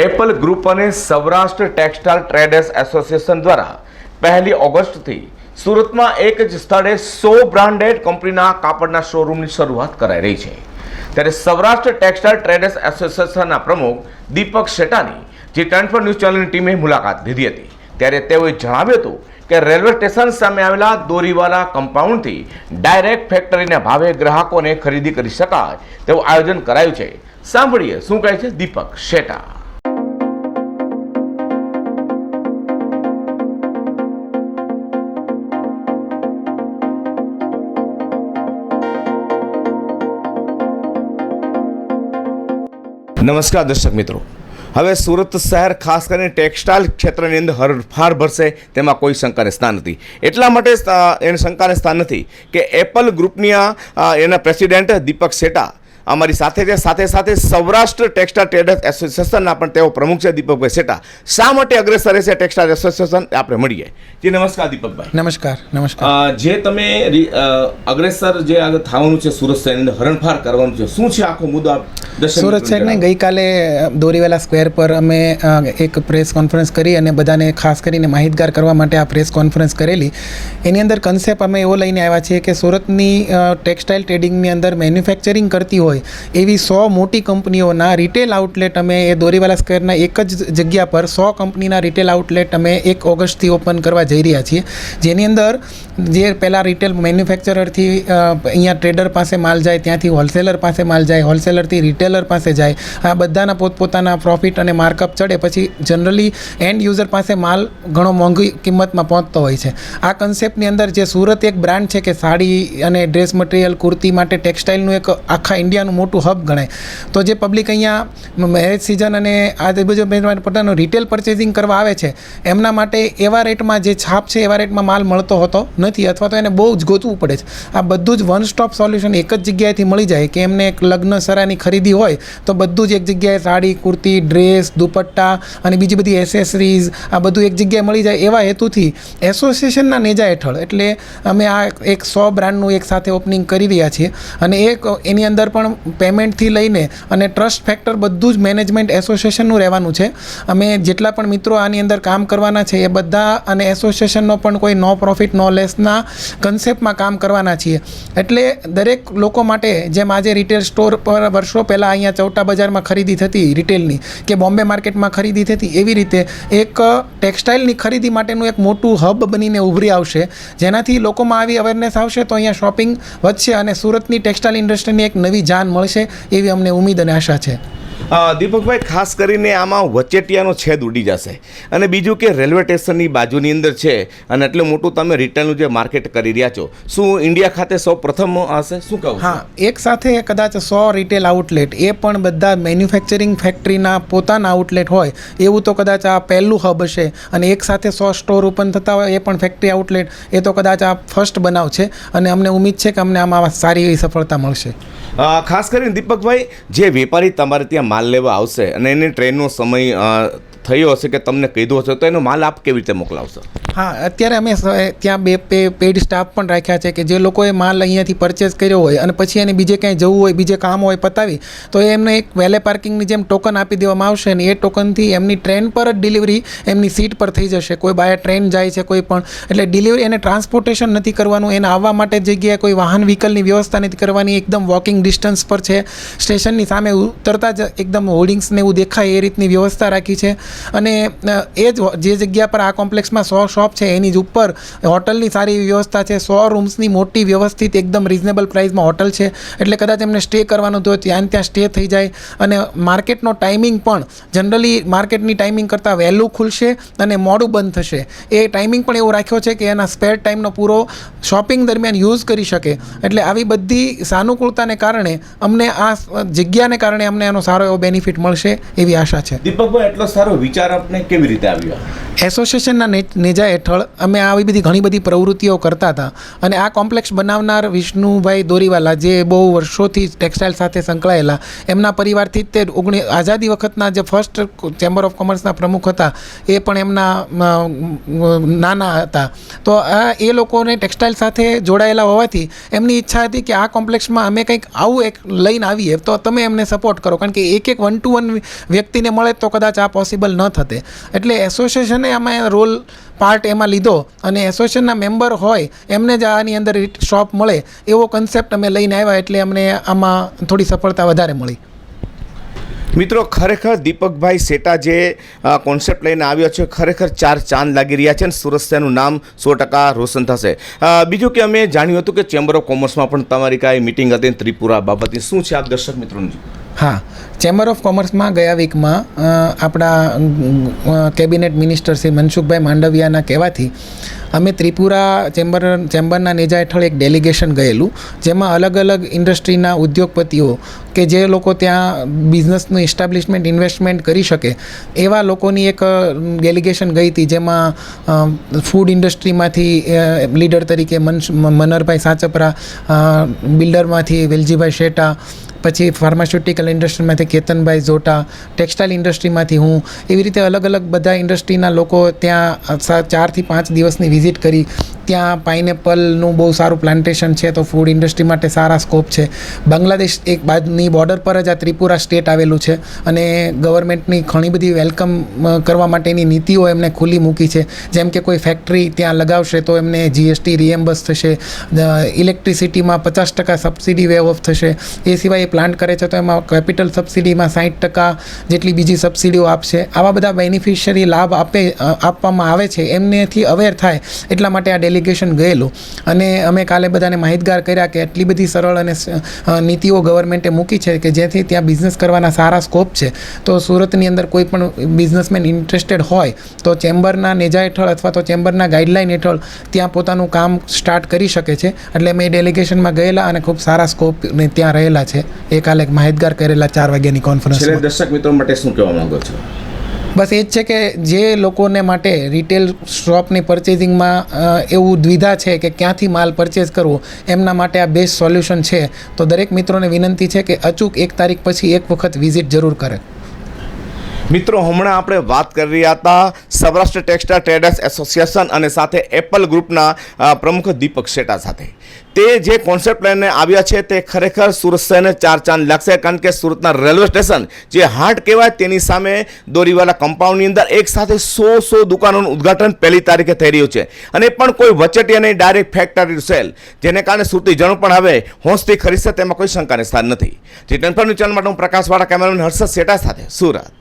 Apple group અને Saurashtra textile traders association દ્વારા પહેલી ઓગસ્ટથી સુરતમાં એક જ સ્થળે સો બ્રાન્ડેડ કંપનીના કાપડના શોરૂમની શરૂઆત કરાઈ રહી છે. ત્યારે સૌરાષ્ટ્ર ટેક્સટાઇલ ટ્રેડર્સ એસોસિએશનના પ્રમુખ દીપક શેટાની જે ટ્રાન્સફર ન્યૂઝ ચેનલની ટીમે મુલાકાત લીધી હતી. ત્યારે તેઓએ જણાવ્યું હતું કે રેલવે સ્ટેશન સામે આવેલા દોરીવાલા કમ્પાઉન્ડથી ડાયરેક્ટ ફેક્ટરીના ભાવે ગ્રાહકોને ખરીદી કરી શકાય તેવું આયોજન કરાયું છે. સાંભળીએ શું કહે છે દીપક શેટા. નમસ્કાર દર્શક મિત્રો. હવે સુરત શહેર ખાસ કરીને ટેક્સટાઇલ ક્ષેત્રની અંદર હરફાર ભરશે તેમાં કોઈ શંકાને સ્થાન નથી. એટલા માટે એને શંકાને સ્થાન નથી કે એપલ ગ્રુપની આ, એના પ્રેસિડેન્ટ દીપક શેટા અમારી સાથે છે. સાથે સાથે સૌરાષ્ટ્ર ટેક્સટાઇલ ટ્રેડર્સ એસોસિએશનના પણ તેઓ પ્રમુખ છે દીપકભાઈ શેટા શા માટે અગ્રેસર છે ટેક્સટાઇલ એસોસિએશન? આપણે મળીએ. જી નમસ્કાર દીપકભાઈ. નમસ્કાર નમસ્કાર. જે તમે અગ્રેસર જે આગળ થવાનું છે સુરત શહેરની હરણફાર કરવાનું છે શું છે આખો મુદ્દો? સુરત શહેરને. ગઈકાલે દોરીવાલા સ્ક્વેર પર અમે એક પ્રેસ કોન્ફરન્સ કરી અને બધાને ખાસ કરીને માહિતગાર કરવા માટે આ પ્રેસ કોન્ફરન્સ કરેલી. એની અંદર કન્સેપ્ટ અમે એવો લઈને આવ્યા છીએ કે સુરતની ટેક્સટાઇલ ટ્રેડિંગની અંદર મેન્યુફેક્ચરિંગ કરતી હોય એવી સો મોટી કંપનીઓના રિટેલ આઉટલેટ અમે એ દોરીવાલા સ્ક્વેરના એક જ જગ્યા પર સો કંપનીના રિટેલ આઉટલેટ અમે એક ઓગસ્ટથી ઓપન કરવા જઈ રહ્યા છીએ. જેની અંદર જે પહેલાં રિટેલ મેન્યુફેક્ચરરથી અહીંયા ટ્રેડર પાસે માલ જાય, ત્યાંથી હોલસેલર પાસે માલ જાય હોલસેલરથી રિટેલર પાસે જાય, આ બધાના પોતપોતાના પ્રોફિટ અને માર્કઅપ ચડે, પછી જનરલી એન્ડ યુઝર પાસે માલ ઘણો મોંઘી કિંમતમાં પહોંચતો હોય છે. આ કન્સેપ્ટની અંદર જે સુરત એક બ્રાન્ડ છે કે સાડી અને ડ્રેસ મટીરિયલ કુર્તી માટે ટેક્સટાઇલનું એક આખા ઇન્ડિયાનું મોટું હબ ગણાય. તો જે પબ્લિક અહીંયા મેરેજ સિઝન અને આ બધું પોતાનું રિટેલ પરચેસિંગ કરવા આવે છે, એમના માટે એવા રેટમાં જે છાપ છે, એવા રેટમાં માલ મળતો હોતો નથી અથવા તો એને બહુ જ ગોતવું પડે છે. આ બધું જ વન સ્ટોપ સોલ્યુશન એક જ જગ્યાએથી મળી જાય કે એમને એક લગ્ન સરાની ખરીદી હોય, તો બધું જ એક જગ્યાએ સાડી, કુર્તી ડ્રેસ દુપટ્ટા અને બીજી બધી એસેસરીઝ આ બધું એક જગ્યાએ મળી જાય એવા હેતુથી એસોસિએશનના નેજા હેઠળ. એટલે અમે આ એક સો બ્રાન્ડનું એક સાથે ઓપનિંગ કરી રહ્યા છીએ અને એક એની અંદર પણ પેમેન્ટથી લઈને અને ટ્રસ્ટ ફેક્ટર બધું જ મેનેજમેન્ટ એસોસિએશનનું રહેવાનું છે. અમે જેટલા પણ મિત્રો આની અંદર કામ કરવાના છે એ બધા અને એસોસિએશનનો પણ કોઈ નો પ્રોફિટ, નો લેસના કન્સેપ્ટમાં કામ કરવાના છીએ. એટલે દરેક લોકો માટે જેમ આજે રિટેલ સ્ટોર પર વર્ષો પહેલાં અહીંયા ચૌટા બજારમાં ખરીદી થતી રિટેલની કે બોમ્બે માર્કેટમાં ખરીદી થતી એવી રીતે એક ટેક્સટાઇલની ખરીદી માટેનું એક મોટું હબ બનીને ઉભરી આવશે. જેનાથી લોકોમાં આવી અવેરનેસ આવશે તો અહીંયા શોપિંગ વધશે અને સુરતની ટેક્સટાઇલ ઇન્ડસ્ટ્રીની એક નવી જાન મળશે એવી અમને ઉમીદ અને આશા છે. દીપકભાઈ ખાસ કરીને આમાં વચેટિયાનો છેદ ઉડી જશે. અને બીજું કે રેલવે સ્ટેશનની બાજુની અંદર છે અને એટલું મોટું તમે રિટેલનું જે માર્કેટ કરી રહ્યા છો શું ઇન્ડિયા ખાતે સૌ પ્રથમ હશે? શું કહું હા એક સાથે કદાચ સો રિટેલ આઉટલેટ એ પણ બધા મેન્યુફેક્ચરિંગ ફેક્ટરીના પોતાના આઉટલેટ હોય એવું તો કદાચ આ પહેલું હબ હશે. અને એક સાથે સો સ્ટોર ઓપન થતા હોય એ પણ ફેક્ટરી આઉટલેટ એ તો કદાચ આ ફર્સ્ટ બનાવ છે. અને અમને ઉમીદ છે કે અમને આમાં સારી એવી સફળતા મળશે. ખાસ કરીને દીપકભાઈ જે વેપારી તમારે ત્યાં માલ લેવા આવશે અને એને ટ્રેનનો સમય થયો હશે કે તમને કીધું હશે, તો એનો માલ આપ કેવી રીતે મોકલાવશો? હા, અત્યારે અમે ત્યાં બે પે પેડ સ્ટાફ પણ રાખ્યા છે કે જે લોકોએ માલ અહીંયાથી પરચેસ કર્યો હોય અને પછી એને બીજે ક્યાંય જવું હોય, બીજે કામ હોય પતાવી, તો એમને એક વેલે પાર્કિંગની જેમ ટોકન આપી દેવામાં આવશે અને એ ટોકનથી એમની ટ્રેન પર જ ડિલિવરી એમની સીટ પર થઈ જશે. કોઈ બાય ટ્રેન જાય છે, કોઈ પણ. એટલે ડિલિવરી એને ટ્રાન્સપોર્ટેશન નથી કરવાનું, એને આવવા માટે જગ્યાએ કોઈ વાહન વ્હીકલની વ્યવસ્થા નથી કરવાની, એકદમ વોકિંગ ડિસ્ટન્સ પર છે. સ્ટેશનની સામે ઉતરતા જ એકદમ હોર્ડિંગ્સને એવું દેખાય એ રીતની વ્યવસ્થા રાખી છે. અને એ જ જે જગ્યા પર આ કોમ્પ્લેક્સમાં સો શોપ છે, એની જ ઉપર હોટલની સારી વ્યવસ્થા છે, સો રૂમ્સની મોટી વ્યવસ્થિત એકદમ રિઝનેબલ પ્રાઇસમાં હોટલ છે, એટલે કદાચ એમને સ્ટે કરવાનું તો ત્યાં ત્યાં સ્ટે થઈ જાય. અને માર્કેટનો ટાઈમિંગ પણ, જનરલી માર્કેટની ટાઈમિંગ કરતાં વહેલું ખુલશે અને મોડું બંધ થશે. એ ટાઈમિંગ પણ એવો રાખ્યો છે કે એના સ્પેર ટાઈમનો પૂરો શોપિંગ દરમિયાન યુઝ કરી શકે. એટલે આવી બધી સાનુકૂળતાને કારણે અમને આ જગ્યાને કારણે અમને એનો સારો એવો બેનિફિટ મળશે એવી આશા છે. દીપકભાઈ એટલો સારો વિચાર આપને કેવી રીતે આવ્યો? એસોસિએશનના નેજા હેઠળ અમે આવી બધી ઘણી બધી પ્રવૃત્તિઓ કરતા હતા અને આ કોમ્પ્લેક્સ બનાવનાર વિષ્ણુભાઈ દોરીવાલા જે બહુ વર્ષોથી ટેક્સટાઇલ સાથે સંકળાયેલા, એમના પરિવારથી તે ઓગણી આઝાદી વખતના જે ફર્સ્ટ ચેમ્બર ઓફ કોમર્સના પ્રમુખ હતા, એ પણ એમના નાના હતા. તો આ એ લોકોને ટેક્સટાઇલ સાથે જોડાયેલા હોવાથી એમની ઈચ્છા હતી કે આ કોમ્પ્લેક્સમાં અમે કંઈક આવું એક લઈને આવીએ, તો તમે એમને સપોર્ટ કરો. કારણ કે એક એક વન ટુ વન વ્યક્તિને મળે તો કદાચ આ પોસિબલ ન થતે. એટલે એસોસિએશને આમાં રોલ પાર્ટ એમાં લીધો અને એસોસિએશનના મેમ્બર હોય, એમને જ આની અંદર શોપ મળે એવો કન્સેપ્ટ અમે લઈને આવ્યા એટલે અમને આમાં થોડી સફળતા વધારે મળી. મિત્રો, ખરેખર દીપકભાઈ સેટા જે કોન્સેપ્ટ લઈને આવ્યો છે, ખરેખર ચાર ચાંદ લાગી રહ્યા છે અને શહેરનું નામ સો ટકા રોશન થશે. બીજું કે અમે જાણ્યું હતું કે ચેમ્બર ઓફ કોમર્સમાં પણ તમારી કાંઈ મિટિંગ હતી ત્રિપુરા બાબતની શું છે આપ દર્શક મિત્રોને હા ચેમ્બર ઓફ કોમર્સમાં ગયા વીકમાં આપણા કેબિનેટ મિનિસ્ટર શ્રી મનસુખભાઈ માંડવિયાના કહેવાથી, અમે ત્રિપુરા ચેમ્બર ચેમ્બરના નેજા હેઠળ એક ડેલિગેશન ગયેલું, જેમાં અલગ અલગ ઇન્ડસ્ટ્રીના ઉદ્યોગપતિઓ કે જે લોકો ત્યાં બિઝનેસનું ઇસ્ટાબ્લિશમેન્ટ ઇન્વેસ્ટમેન્ટ કરી શકે, એવા લોકોની એક ડેલિગેશન ગઈ હતી, જેમાં ફૂડ ઇન્ડસ્ટ્રીમાંથી લીડર તરીકે મનસ મનરભાઈ સાચપરા બિલ્ડરમાંથી વેલજીભાઈ શેટા પછી ફાર્માસ્યુટિકલ ઇન્ડસ્ટ્રીમાંથી કેતનભાઈ ઝોટા ટેક્સટાઇલ ઇન્ડસ્ટ્રીમાંથી હું, એવી રીતે અલગ અલગ બધા ઇન્ડસ્ટ્રીના લોકો ત્યાં ચારથી પાંચ દિવસની વિઝિટ કરી. ત્યાં પાઇનેપલનું બહુ સારું પ્લાન્ટેશન છે, તો ફૂડ ઇન્ડસ્ટ્રી માટે સારા સ્કોપ છે. બાંગ્લાદેશ એક બાજુની બોર્ડર પર જ આ ત્રિપુરા સ્ટેટ આવેલું છે અને ગવર્મેન્ટની ઘણી બધી વેલકમ કરવા માટેની નીતિઓ એમને ખુલ્લી મૂકી છે. જેમ કે કોઈ ફેક્ટરી ત્યાં લગાવશે તો એમને જીએસટી રિએમ્બર્સ થશે ઇલેક્ટ્રિસિટીમાં પચાસ ટકા સબસિડી વેવ ઓફ થશે. એ સિવાય એ પ્લાન્ટ કરે છે તો એમાં કેપિટલ સબસિડીમાં સાઠ ટકા જેટલી બીજી સબસિડીઓ આપશે. આવા બધા બેનિફિશિયરી લાભ આપે આપવામાં આવે છે. એમનેથી અવેર થાય એટલા માટે આ ડેલિગેશન ગયેલું. અને અમે કાલે બધાને માહિતગાર કર્યા કે એટલી બધી સરળ અને નીતિઓ ગવર્મેન્ટે મૂકી છે કે જેથી ત્યાં બિઝનેસ કરવાના સારા સ્કોપ છે. તો સુરતની અંદર કોઈ પણ બિઝનેસમેન ઇન્ટરેસ્ટેડ હોય તો ચેમ્બરના નેજા હેઠળ અથવા તો ચેમ્બરના ગાઈડલાઇન હેઠળ ત્યાં પોતાનું કામ સ્ટાર્ટ કરી શકે છે. એટલે અમે ડેલિગેશનમાં ગયેલા અને ખૂબ સારા સ્કોપ ત્યાં રહેલા છે. એ કાલે માહિતગાર કરેલા ચાર વાગ્યાની કોન્ફરન્સ દર્શક મિત્રો માટે શું કહેવા માંગો છો? બસ એ જ છે કે જે લોકોને માટે રિટેલ શોપની પરચેઝિંગમાં એવું દ્વિધા છે કે ક્યાંથી માલ પરચેઝ કરવો, એમના માટે આ બેસ્ટ સોલ્યુશન છે, તો દરેક મિત્રોને વિનંતી છે કે અચૂક એક તારીખ પછી એક વખત વિઝિટ જરૂર કરે. મિત્રો, હમણાં આપણે વાત કરી રહ્યા હતા સૌરાષ્ટ્ર ટેક્સટાઇલ ટ્રેડર્સ એસોસિએશન અને સાથે એપલ ગ્રુપના પ્રમુખ દીપક શેટા સાથે. તે જે કોન્સેપ્ટ લઈને આવ્યા છે તે ખરેખર સુરત શહેરને ચાર ચાંદ લાગશે કારણ કે સુરતના રેલવે સ્ટેશન જે હાટ કહેવાય તેની સામે દોરીવાલા કમ્પાઉન્ડની અંદર એક સાથે સો સો દુકાનોનું ઉદ્ઘાટન પહેલી તારીખે થઈ રહ્યું છે. અને પણ કોઈ વચેટિયા નહીં, ડાયરેક્ટ ફેક્ટરી સેલ. જેને કારણે સુરતી જણ પણ હવે હોંશથી ખરીદશે, તેમાં કોઈ શંકાને સ્થાન નથી. જે ટેન્ફર ન્યૂઝ ચેનલ માટે હું પ્રકાશવાળા કેમેરામેન હર્ષદ શેટા સાથે, સુરત.